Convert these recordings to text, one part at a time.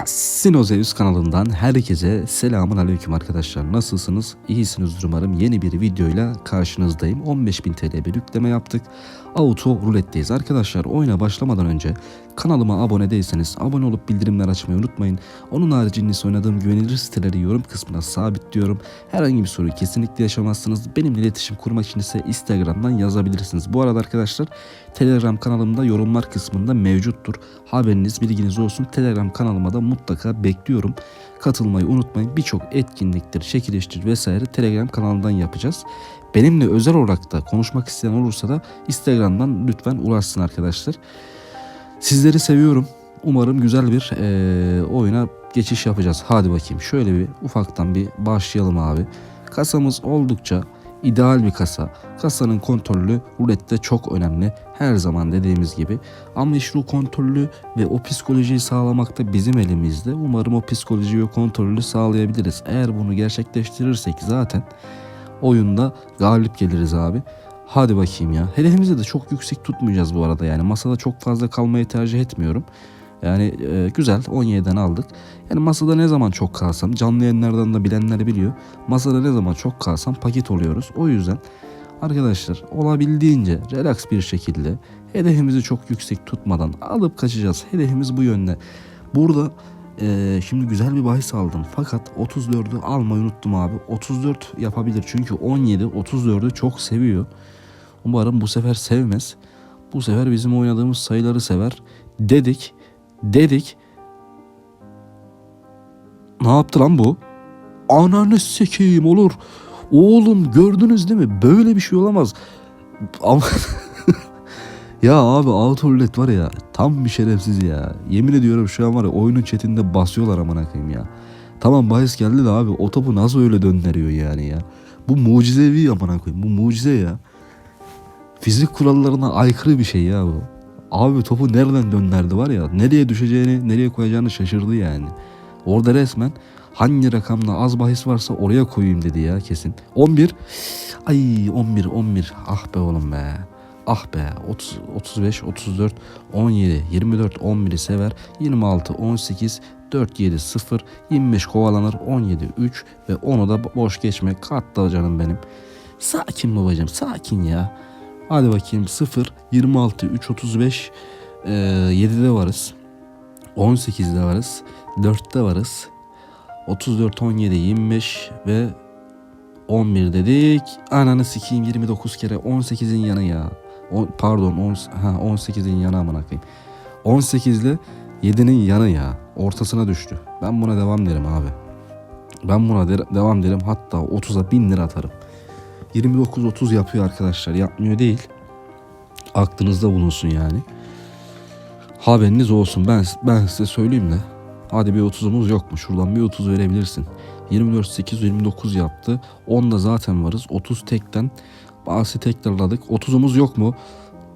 Casino Zeus kanalından herkese selamun aleyküm arkadaşlar. Nasılsınız? İyisinizdir umarım. Yeni bir videoyla karşınızdayım. 15.000 TL bir yükleme yaptık. Auto ruletteyiz. Arkadaşlar oyuna başlamadan önce kanalıma abone değilseniz abone olup bildirimler açmayı unutmayın. Onun haricinde oynadığım güvenilir siteleri yorum kısmına sabitliyorum. Herhangi bir soruyu kesinlikle yaşamazsınız. Benimle iletişim kurmak için ise Instagram'dan yazabilirsiniz. Bu arada arkadaşlar Telegram kanalımda yorumlar kısmında mevcuttur. Haberiniz bilginiz olsun. Telegram kanalıma da mutlaka bekliyorum. Katılmayı unutmayın. Birçok etkinliktir, çekiliştir vesaire Telegram kanalından yapacağız. Benimle özel olarak da konuşmak isteyen olursa da Instagram'dan lütfen ulaşsın arkadaşlar. Sizleri seviyorum. Umarım güzel bir eee, oyuna geçiş yapacağız. Hadi bakayım şöyle bir ufaktan bir başlayalım abi. Kasamız oldukça ideal bir kasa. Kasanın kontrolü rulette çok önemli. Her zaman dediğimiz gibi. Ama işte o kontrolü ve o psikolojiyi sağlamak da bizim elimizde. Umarım o psikolojiyi ve kontrolü sağlayabiliriz. Eğer bunu gerçekleştirirsek zaten oyunda galip geliriz abi. Hadi bakayım ya. Hedefimizi de çok yüksek tutmayacağız bu arada yani. Masada çok fazla kalmayı tercih etmiyorum. Yani e, güzel 17'den aldık. Yani masada ne zaman çok kalsam canlı yayınlardan da bilenler biliyor. Masada ne zaman çok kalsam paket oluyoruz. O yüzden arkadaşlar olabildiğince relax bir şekilde hedefimizi çok yüksek tutmadan alıp kaçacağız. Hedefimiz bu yönde. Burada e, şimdi güzel bir bahis aldım. Fakat 34'ü almayı unuttum abi. 34 yapabilir çünkü 17 34'ü çok seviyor. Umarım bu sefer sevmez. Bu sefer bizim oynadığımız sayıları sever. Dedik. Dedik. Ne yaptı lan bu? Ananı sikeyim olur. Oğlum gördünüz değil mi? Böyle bir şey olamaz. Ama ya abi outlet var ya tam bir şerefsiz ya. Yemin ediyorum şu an var ya oyunun chatinde basıyorlar amına koyayım ya. Tamam bahis geldi de abi o topu nasıl öyle döndürüyor yani ya. Bu mucizevi amına koyayım. Bu mucize ya. Fizik kurallarına aykırı bir şey ya bu. Abi topu nereden döndürdü var ya. Nereye düşeceğini, nereye koyacağını şaşırdı yani. Orada resmen hangi rakamda az bahis varsa oraya koyayım dedi ya kesin. 11. Ay 11 11. Ah be oğlum be. Ah be 30, 35, 34, 17, 24, 11'i sever. 26, 18, 4, 7, 0, 25 kovalanır. 17, 3 ve onu da boş geçme. Katta canım benim. Sakin babacım sakin ya. Hadi bakayım 0, 26, 3, 35, e, 7'de varız. 18'de varız. 4'te varız. 34, 17, 25 ve 11 dedik. Ananı sikeyim 29 kere 18'in yanı ya. O, pardon 10, ha, 18'in yanı amına koyayım. 18 ile 7'nin yanı ya. Ortasına düştü. Ben buna devam derim abi. Ben buna de- devam derim. Hatta 30'a 1000 lira atarım. 29-30 yapıyor arkadaşlar. Yapmıyor değil. Aklınızda bulunsun yani. Haberiniz olsun. Ben ben size söyleyeyim de. Hadi bir 30'umuz yok mu? Şuradan bir 30 verebilirsin. 24 8 29 yaptı. 10'da zaten varız. 30 tekten bahsi tekrarladık. 30'umuz yok mu?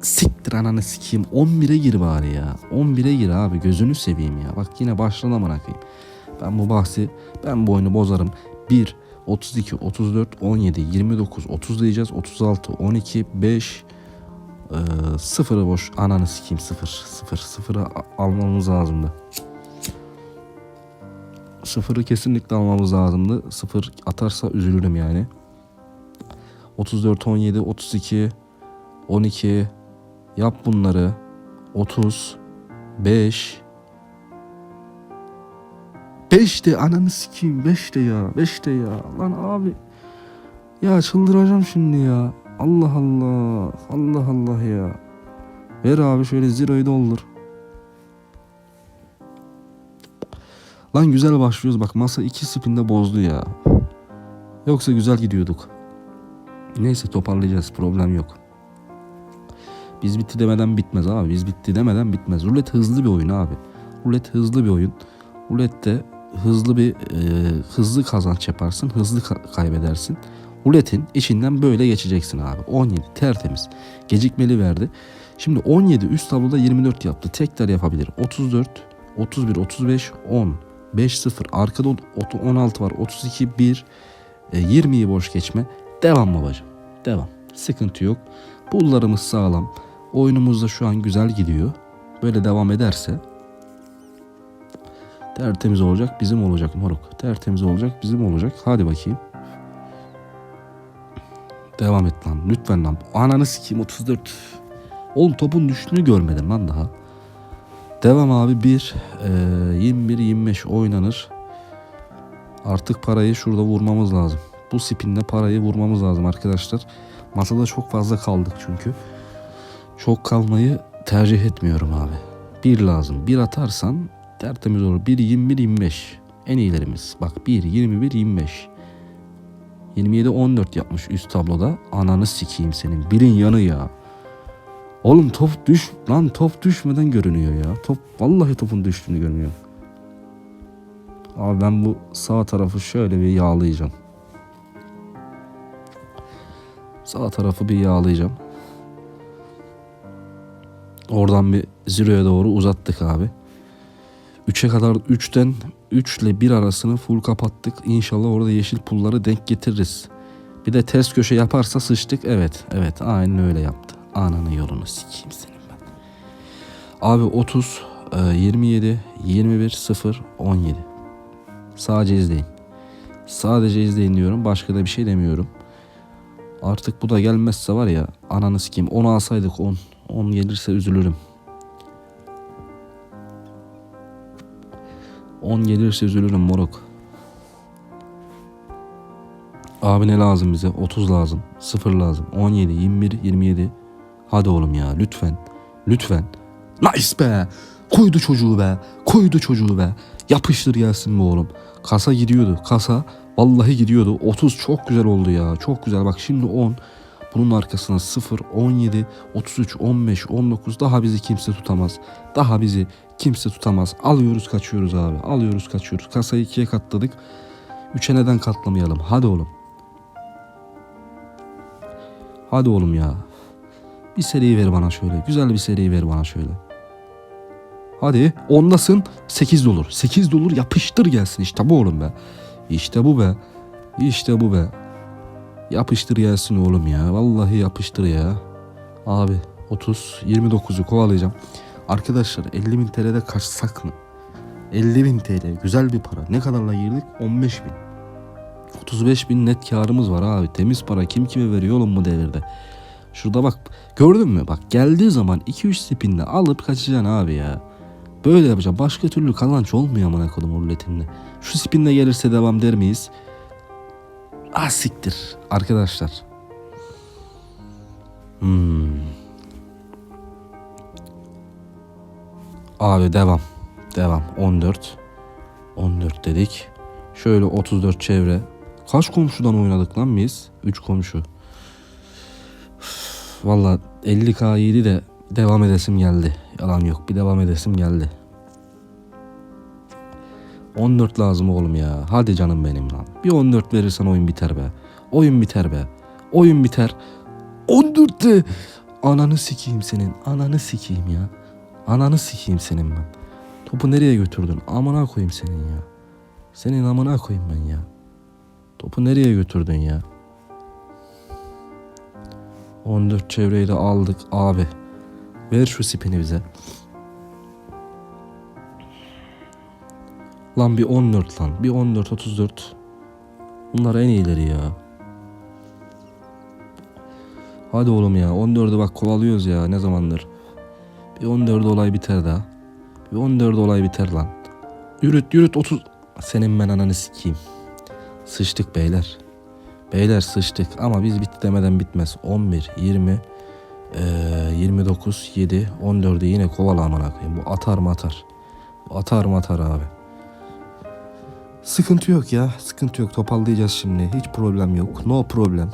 Siktir ananı sikeyim. 11'e gir bari ya. 11'e gir abi. Gözünü seveyim ya. Bak yine başladı amına. Ben bu bahsi ben bu oyunu bozarım. 1 32 34 17 29 30 diyeceğiz. 36 12 5 e, sıfırı boş. Ananı sikeyim sıfır. Sıfır. Sıfırı almamız lazımdı. Sıfırı kesinlikle almamız lazımdı. Sıfır atarsa üzülürüm yani. 34, 17, 32, 12 yap bunları. 30, 5 5 de ananı sikeyim 5 de ya 5 de ya. Lan abi ya çıldıracağım şimdi ya. Allah Allah Allah Allah ya. Ver abi şöyle zero'yu doldur. Lan güzel başlıyoruz. Bak masa 2 spinde bozdu ya. Yoksa güzel gidiyorduk. Neyse toparlayacağız. Problem yok. Biz bitti demeden bitmez abi. Biz bitti demeden bitmez. Rulet hızlı bir oyun abi. Rulet hızlı bir oyun. Rulette hızlı bir e, hızlı kazanç yaparsın, hızlı ka- kaybedersin. Ruletin içinden böyle geçeceksin abi. 17 tertemiz. Gecikmeli verdi. Şimdi 17 üst tabloda 24 yaptı. Tekrar yapabilir. 34, 31, 35, 10, 5, 0. Arkada ot- 16 var. 32, 1, e, 20'yi boş geçme. Devam babacım. Devam. Sıkıntı yok. Pullarımız sağlam. Oyunumuz da şu an güzel gidiyor. Böyle devam ederse Tertemiz olacak bizim olacak moruk. Tertemiz olacak bizim olacak. Hadi bakayım. Devam et lan. Lütfen lan. Ananı sikeyim 34. Oğlum topun düştüğünü görmedim lan daha. Devam abi 1. E, 21-25 oynanır. Artık parayı şurada vurmamız lazım. Bu spinle parayı vurmamız lazım arkadaşlar. Masada çok fazla kaldık çünkü. Çok kalmayı tercih etmiyorum abi. Bir lazım. Bir atarsan tertemiz olur. 1 21 25. En iyilerimiz. Bak 1 21 25. 27 14 yapmış üst tabloda. Ananı sikeyim senin. Birin yanı ya. Oğlum top düş lan top düşmeden görünüyor ya. Top vallahi topun düştüğünü görünüyor. Abi ben bu sağ tarafı şöyle bir yağlayacağım. Sağ tarafı bir yağlayacağım. Oradan bir zero'ya doğru uzattık abi. 3'e kadar 3'ten 3 ile 1 arasını full kapattık. İnşallah orada yeşil pulları denk getiririz. Bir de ters köşe yaparsa sıçtık. Evet, evet aynen öyle yaptı. Ananı yolunu sikeyim senin ben. Abi 30, e, 27, 21, 0, 17. Sadece izleyin. Sadece izleyin diyorum. Başka da bir şey demiyorum. Artık bu da gelmezse var ya ananı sikeyim. 10 alsaydık 10. 10 gelirse üzülürüm. 10 gelirse üzülürüm moruk. Abi ne lazım bize? 30 lazım. 0 lazım. 17, 21, 27. Hadi oğlum ya lütfen. Lütfen. Nice be. Koydu çocuğu be. Koydu çocuğu be. Yapıştır gelsin bu oğlum. Kasa gidiyordu. Kasa vallahi gidiyordu. 30 çok güzel oldu ya. Çok güzel. Bak şimdi 10. Bunun arkasına 0, 17, 33, 15, 19 daha bizi kimse tutamaz. Daha bizi kimse tutamaz. Alıyoruz kaçıyoruz abi. Alıyoruz kaçıyoruz. Kasayı ikiye katladık. Üçe neden katlamayalım? Hadi oğlum. Hadi oğlum ya. Bir seri ver bana şöyle. Güzel bir seri ver bana şöyle. Hadi ondasın 8 olur. 8 olur yapıştır gelsin işte bu oğlum be. İşte bu be. İşte bu be. Yapıştır gelsin oğlum ya. Vallahi yapıştır ya. Abi 30 29'u kovalayacağım. Arkadaşlar 50 bin TL'de kaçsak mı? 50 bin TL güzel bir para. Ne kadarla girdik? 15 bin. 35 bin net karımız var abi. Temiz para kim kime veriyor oğlum bu devirde. Şurada bak gördün mü? Bak geldiği zaman 2-3 spinle alıp kaçacaksın abi ya. Böyle yapacağım. Başka türlü kazanç olmuyor amına kodum ruletinde. Şu spinle gelirse devam der miyiz? Ah siktir arkadaşlar. Hmm. Abi devam. Devam. 14. 14 dedik. Şöyle 34 çevre. Kaç komşudan oynadık lan biz? 3 komşu. Valla 50k yedi de devam edesim geldi. Yalan yok. Bir devam edesim geldi. 14 lazım oğlum ya. Hadi canım benim lan. Bir 14 verirsen oyun biter be. Oyun biter be. Oyun biter. 14 de. Ananı sikeyim senin. Ananı sikeyim ya. Ananı sikeyim senin ben. Topu nereye götürdün? Amına koyayım senin ya. Senin amına koyayım ben ya. Topu nereye götürdün ya? 14 çevreyi de aldık abi. Ver şu spini bize. Lan bir 14 lan. Bir 14 34. Bunlar en iyileri ya. Hadi oğlum ya. 14'ü bak kovalıyoruz ya ne zamandır. Bir 14 olay biter daha. Bir 14 olay biter lan. Yürüt yürüt 30. Senin ben ananı sikeyim. Sıçtık beyler. Beyler sıçtık ama biz bitti demeden bitmez. 11, 20, eee, 29, 7, 14'ü yine kovala amına koyayım. Bu atar mı atar. Bu atar mı atar abi. Sıkıntı yok ya. Sıkıntı yok. Topallayacağız şimdi. Hiç problem yok. No problem.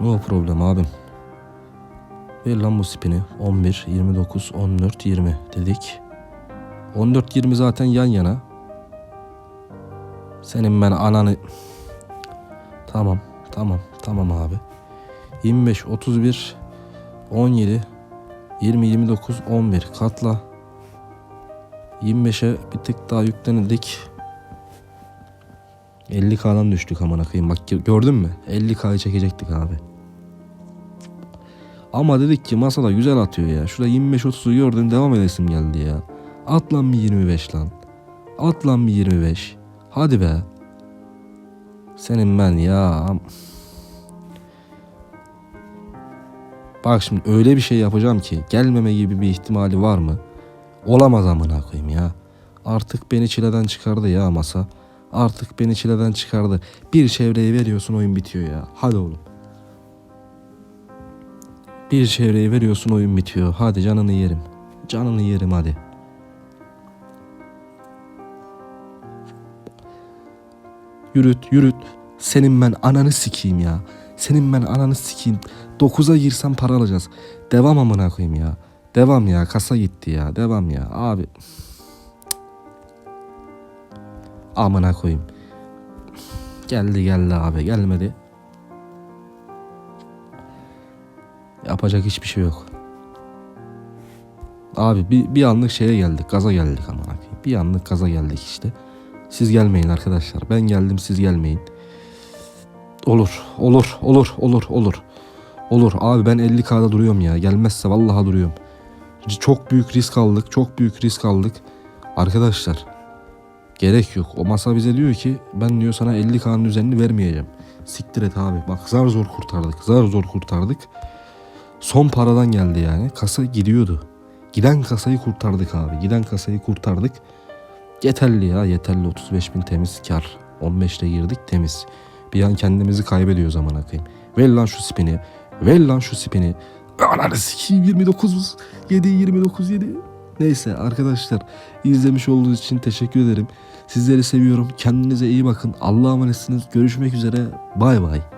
No problem abim. Ver lan spini. 11, 29, 14, 20 dedik. 14, 20 zaten yan yana. Senin ben ananı... Tamam, tamam, tamam abi. 25, 31, 17, 20, 29, 11 katla. 25'e bir tık daha yüklenildik. 50k'dan düştük amına koyayım. Bak gördün mü? 50k'yı çekecektik abi. Ama dedik ki masada güzel atıyor ya. Şurada 25-30'u gördüm devam edesim geldi ya. At lan bir 25 lan. At lan bir 25. Hadi be. Senin ben ya. Bak şimdi öyle bir şey yapacağım ki gelmeme gibi bir ihtimali var mı? Olamaz amına koyayım ya. Artık beni çileden çıkardı ya masa. Artık beni çileden çıkardı. Bir çevreyi veriyorsun oyun bitiyor ya. Hadi oğlum. Bir çevreyi veriyorsun oyun bitiyor. Hadi canını yerim. Canını yerim hadi. Yürüt yürüt. Senin ben ananı sikeyim ya. Senin ben ananı sikeyim. 9'a girsem para alacağız. Devam amına koyayım ya. Devam ya. Kasa gitti ya. Devam ya. Abi. Amına koyayım. Geldi geldi abi. Gelmedi. Yapacak hiçbir şey yok. Abi bir, bir anlık şeye geldik. Gaza geldik amına koyayım. Bir anlık gaza geldik işte. Siz gelmeyin arkadaşlar. Ben geldim siz gelmeyin. Olur, olur, olur, olur, olur. Olur. Abi ben 50k'da duruyorum ya. Gelmezse vallahi duruyorum. Çok büyük risk aldık. Çok büyük risk aldık. Arkadaşlar gerek yok. O masa bize diyor ki ben diyor sana 50k'nın üzerini vermeyeceğim. Siktir et abi. Bak zar zor kurtardık. Zar zor kurtardık. Son paradan geldi yani. Kasa gidiyordu. Giden kasayı kurtardık abi. Giden kasayı kurtardık. Yeterli ya yeterli 35 bin temiz kar. 15 ile girdik temiz. Bir an kendimizi kaybediyoruz zaman akıyım. Ver lan şu spini. Ver lan şu spini. Ananı sikeyim 29 7 29 7. Neyse arkadaşlar izlemiş olduğunuz için teşekkür ederim. Sizleri seviyorum. Kendinize iyi bakın. Allah'a emanetsiniz. Görüşmek üzere. Bay bay.